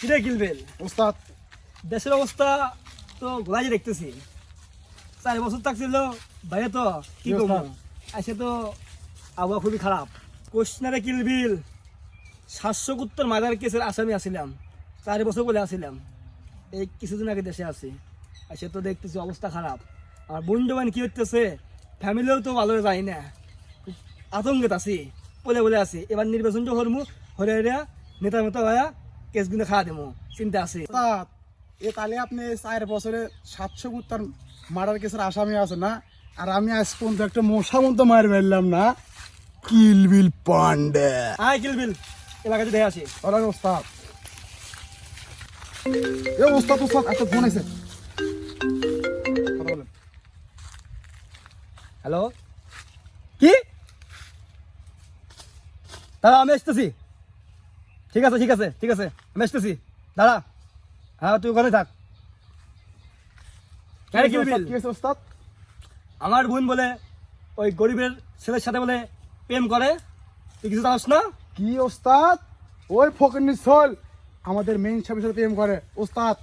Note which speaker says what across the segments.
Speaker 1: কিরে কিলবেল
Speaker 2: ওস্তাদ।
Speaker 1: দেশের অবস্থা তো দেখতেছি। চার বছর থাকছিল বাইরে তো কি করব? আসে তো আবহাওয়া খুবই খারাপ। কিলবিল সাতশো মাদার কেসের আসামি আসিলাম চার বছর বলে আসিলাম এই কিছুদিন আগে দেশে আছি। আসে তো দেখতেছি অবস্থা খারাপ। আর বন্ধু বান কি হইতেছে? ফ্যামিলিও তো ভালো যায় না। খুব আতঙ্কেত আছি। বলে বলে আছি। এবার নির্বাচন তো হরমু হরে হরে নেতা মেতা হয়ে কেসগুলো খাওয়া দেবো চিন্তা আছে।
Speaker 2: এ তাহলে আপনি চার বছরে সাতশো কুত্তার মার্ডার কেসের আসামি আছে না? আর আমি আজ পর্যন্ত একটা মশা মতো মার ফেললাম না। কিলবিল পান্ডে।
Speaker 1: আয় কিলবিল এলাকাতে
Speaker 2: ওরা ওস্তাদ? এ ওস্তাদ ওস্তাদ একটা ফোন আছে
Speaker 1: হ্যালো? কি? দাদা আমি আসতেছি। ঠিক আছে ঠিক আছে ঠিক আছে আমি আসতেছি। দাদা হ্যাঁ তুই ওখানে থাক। আমার বোন বলে ওই গরিবের ছেলের সাথে বলে প্রেম করে। তুই কিছু জানাস না?
Speaker 2: কি ওস্তাদ? ওই ফকির ছল আমাদের মেইন সাহেবের সাথে প্রেম করে। ওস্তাদ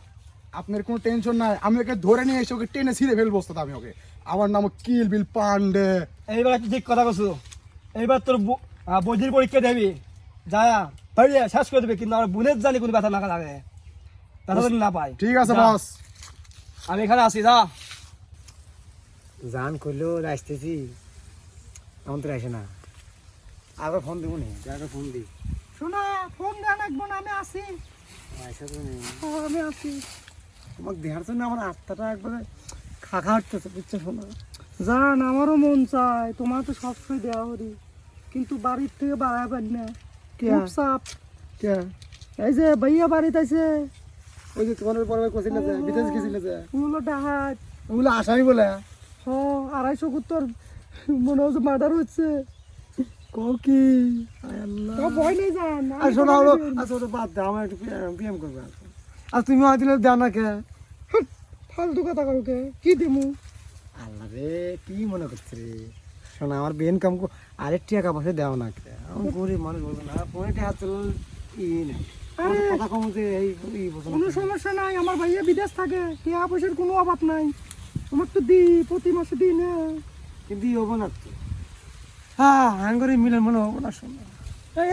Speaker 2: আপনার কোনো টেনশন নাই। আমি ওকে ধরে নিয়ে এসে ওকে টেনে ছিঁড়ে ফেলব ওস্তাদ আমি ওকে। আমার নাম কিল বিল পান্ডে।
Speaker 1: এইবার ঠিক কথা কছু এইবার তোর ব- পরীক্ষা দেবি। যা। পারিয়ে শেষ করে দেবে কিন্তু আমার বোনের জানি কোনো ব্যথা না লাগে। ব্যথা জানি না পাই
Speaker 2: ঠিক আছে বস।
Speaker 1: আমি এখানে আছি যা।
Speaker 3: জান করলেও আসতেছি। এমন তো আসে না। আবার ফোন দেবো নি? আগে ফোন দিই
Speaker 4: শোনা ফোন দেন একবার আমি আসি
Speaker 3: আসা তো নেই
Speaker 4: আমি আসি
Speaker 3: তোমাকে দেখার জন্য আমার আত্মাটা একবারে খা খা বুঝছ শোনা?
Speaker 4: জান আমারও মন চায় তোমার তো সবসময় দেওয়া করি। কিন্তু বাড়ির থেকে বাড়ায় পারি না? খুব
Speaker 3: কে
Speaker 4: এই যে ভাইয়া বাড়িতে আছে
Speaker 3: ওই যে তোমার পরে কোছিল যে বিদেশ গেছিল যে।
Speaker 4: ওগুলো ডাহাত।
Speaker 3: ওগুলো আসামি বলে।
Speaker 4: হ আড়াইশো কুত্তর মনে হচ্ছে মার্ডার হচ্ছে।
Speaker 3: কি?
Speaker 4: ভয় নেই
Speaker 3: আর শোনা হলো আচ্ছা ওটা বাদ দাও আমার একটু পিএম করবে আর তুমি হয়তো দাও না কে?
Speaker 4: ফালতু কথা কাউকে কি? দিমু?
Speaker 3: আল্লাহ রে কি মনে করছে রে? শোনা আমার বেন কাম আরেক টাকা পয়সা দেও না কে? আমার গরিব মানুষ বলব না ফোনে টাকা চল ই নেই। কথা কমতে এই এই
Speaker 4: কোনো সমস্যা নাই আমার ভাইয়া বিদেশ থাকে টাকা পয়সার কোনো অভাব নাই। তোমার তো দি প্রতি মাসে দিই না।
Speaker 3: কিন্তু ই হব না তো। হ্যাঁ হাঙ্গরে মিলন মনে হব না শোনা।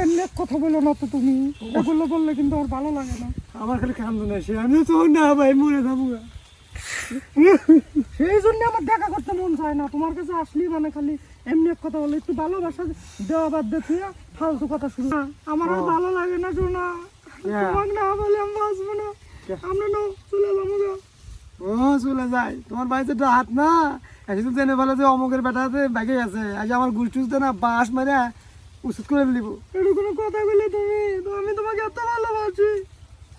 Speaker 4: এমনি কথা বলো না তো তুমি। এগুলো বললে কিন্তু আমার ভালো লাগে না।
Speaker 3: আমার খালি কান্দন আসে আমি তো না ভাই মরে যাব গা।
Speaker 4: সেই জন্য আমার দেখা করতে মন চায় না। তোমার কাছে আসলি মানে খালি এমনি এক কথা বলে একটু ভালোবাসা দেওয়া বাদ ফালতু কথা আমার আর ভালো লাগে না শোনা।
Speaker 3: হ্যাঁ।
Speaker 4: তোমাকে না বলে আমি বাঁচবো না। আমরা না চলে যাব
Speaker 3: ও চলে যায় তোমার বাড়িতে তো হাত না। একদিন জেনে বলে যে অমুকের বেটাতে ব্যাগে আছে আজ আমার গুষ্টি না বাঁশ মারে উচিত করে দিব
Speaker 4: এটা কোনো কথা বলে তুমি আমি তোমাকে এত ভালোবাসি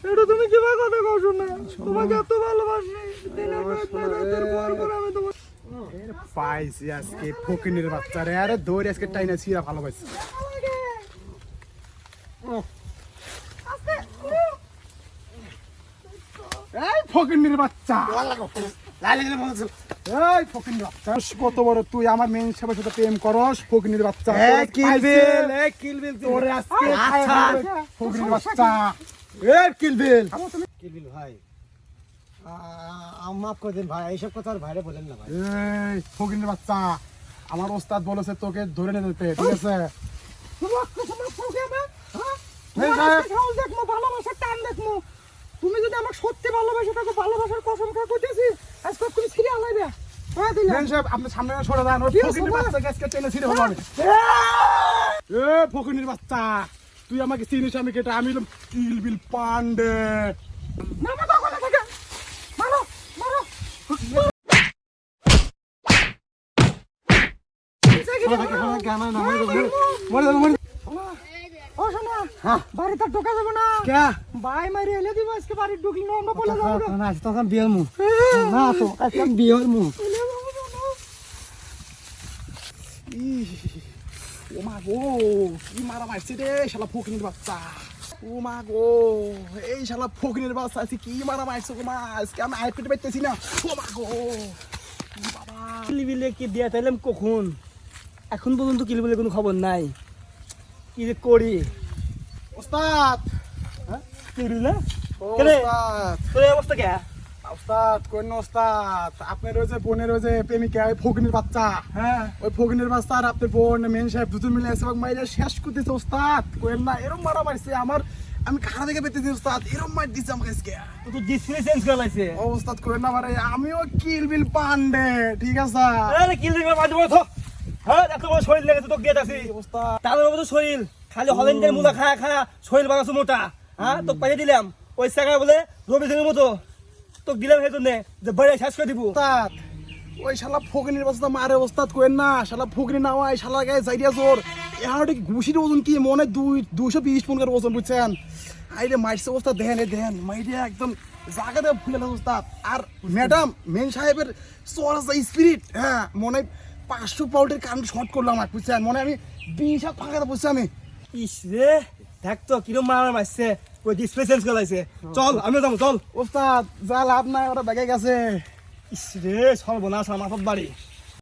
Speaker 4: এটা তুমি কীভাবে কথা কও শোনা। তোমাকে এত ভালোবাসি। দিনের পর রাতের পর পর আমি তোমার
Speaker 2: পাইছি আজকে ফকিনের বাচ্চা রে। আরে দৌড়ে আজকে টাইনা ছিঁড়া ভালো পাইছি এই ফকিনের বাচ্চা। এই ফকিনের বাচ্চা। কত বড় তুই আমার মেন সাহেবের সাথে প্রেম করস ফকিনের বাচ্চা।
Speaker 3: কিলবিল এ কিলবিল
Speaker 2: তোরে আজকে
Speaker 3: আচ্ছা।
Speaker 2: ফকিনের বাচ্চা। এ কিলবিল
Speaker 3: কিলবিল ভাই। মাফ করে দিন ভাই এইসব কথা আর ভাইরে বলেন না ভাই।
Speaker 2: এই ফকিনের বাচ্চা আমার ওস্তাদ বলেছে তোকে ধরে নিয়ে যেতে ঠিক আছে?
Speaker 4: আমার হ্যাঁ? তুমি যদি আমাকে সত্যি ভালোবাসে থাকো ভালোবাসার কসম খা কইতেছি আজকে তুমি ছিড়ে আলাইবে হ্যাঁ
Speaker 2: আপনি সামনে সরে ফকিনের
Speaker 4: তোমার?
Speaker 2: বাচ্চাকে টেনে ছিঁড়ে হলো এ ফকিনের বাচ্চা। তুই আমাকে চিনিস আমি কেটে আমি হলাম কিলবিল পান্ডে।
Speaker 3: হ্যাঁ।
Speaker 4: বাড়িতে ঢোকা যাবে না। ভাই মারি এলে দিব আজকে বাড়ি ঢুকলি না আমরা বলে যাব।
Speaker 3: না তো কাম বিয়ের মু না তো বিয়ের মু
Speaker 2: ও মা গো কি মারা মারছে রে শালা ফকিনের বাচ্চা। ও মা গো এই শালা ফকিনের বাচ্চা আজকে কি মারা মারছে গো মা? আজকে আমি আয় পেটে পাইতেছি না। ও মা গো বাবা।
Speaker 1: কিলবিলে কি দিয়া তাইলাম কখন? এখন পর্যন্ত কিলবিলে কোনো খবর নাই। কি যে করি?
Speaker 2: ওস্তাদ!
Speaker 1: কিলবিলে?
Speaker 2: ও
Speaker 1: কেনে?
Speaker 2: ওস্তাদ!
Speaker 1: তোর অবস্থা কে?
Speaker 2: ওস্তাদ কোন ওস্তাদ? আপনার ওই যে বোনের ওই যে প্রেমিকা ওই ফকিনের বাচ্চা
Speaker 1: হ্যাঁ?
Speaker 2: ওই ফকিনের বাচ্চা আর আপনার বোন মেন সাহেব দুজন মিলে মাইরা শেষ করতেছে ওস্তাদ। কোয়েন না এরম মারা মারছে আমার আমি থেকে পেতেছি ওস্তাদ। এরম মার দিচ্ছে আমাকে আজকে।
Speaker 1: তো তোর ডিসপ্লে চেঞ্জ করা লাগছে
Speaker 2: ও ওস্তাদ কোয়েন না মারে আমিও কিল বিল পান্ডে ঠিক আছে?
Speaker 1: আরে মধ্যে হ্যাঁ এত বড় শরীর লেগেছে তো গেট আছি।
Speaker 2: ওস্তাদ।
Speaker 1: তার শরীর। খালি হলেন্ডের মুলা খায়া খায়া শরীর বানাচ্ছে মোটা। হ্যাঁ তোকে পাইয়ে দিলাম। ওই জায়গা বলে রবি সিংয়ের মতো। তোকে দিলাম সেই জন্য যে বেড়ে শেষ করে দিব।
Speaker 2: ওস্তাদ ওই শালা ফকিনের বাচ্চা মারে ওস্তাদ কোয়েন না শালা ফকিনি না হয় শালা গায়ে যাইয়া জোর এখন ঘুষির ওজন কি? মনে দুই দুশো বিশ পন করে ওজন বুঝছেন? আইরে মাইরছে ওস্তাদ দেন এ দেন মাইরে একদম জায়গাতে ফুলে ওস্তাদ। আর ম্যাডাম মেন সাহেবের সোয়ার স্পিরিট হ্যাঁ মনে হয় পাঁচশো পাউন্ডের কারেন্ট শর্ট করলাম আর বুঝছেন? মনে আমি বিশ হাত ফাঁকাতে বসছি আমি?
Speaker 1: ইস রে দেখ তো কিরম মারা মারছে। ওই ডিসপ্লে চেঞ্জ করে চল আমি যাব চল।
Speaker 2: ওস্তাদ যা লাভ নাই ওরা ব্যাগে গেছে।
Speaker 1: ইস রে সর্বনাশ আমার বাড়ি।